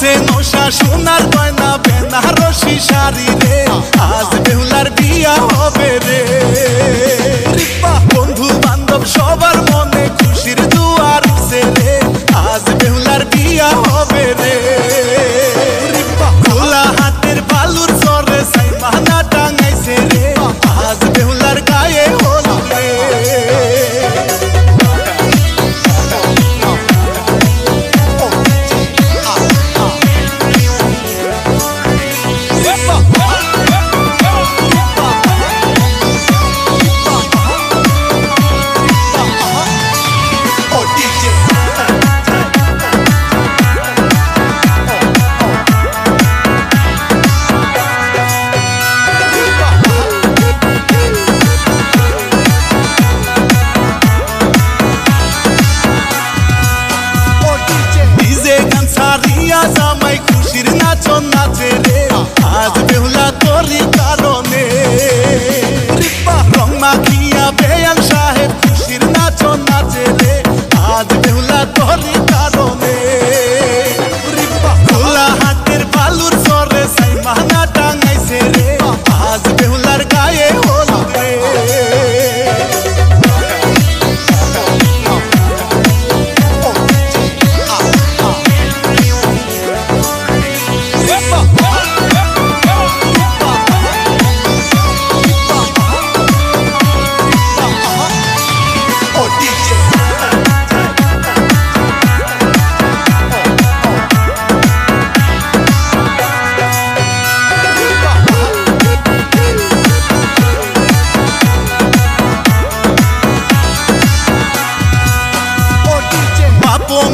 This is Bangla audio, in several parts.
আছে নশা সোনার গয়না বেনারসি শাড়ি রে। আজ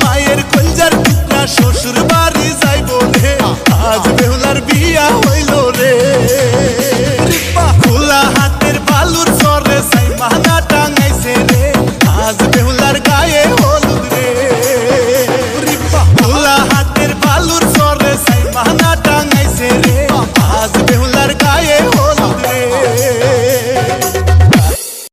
মায়ের কলজার টুকরা শ্বশুর বাড়ি যাইব রে আজ বেহ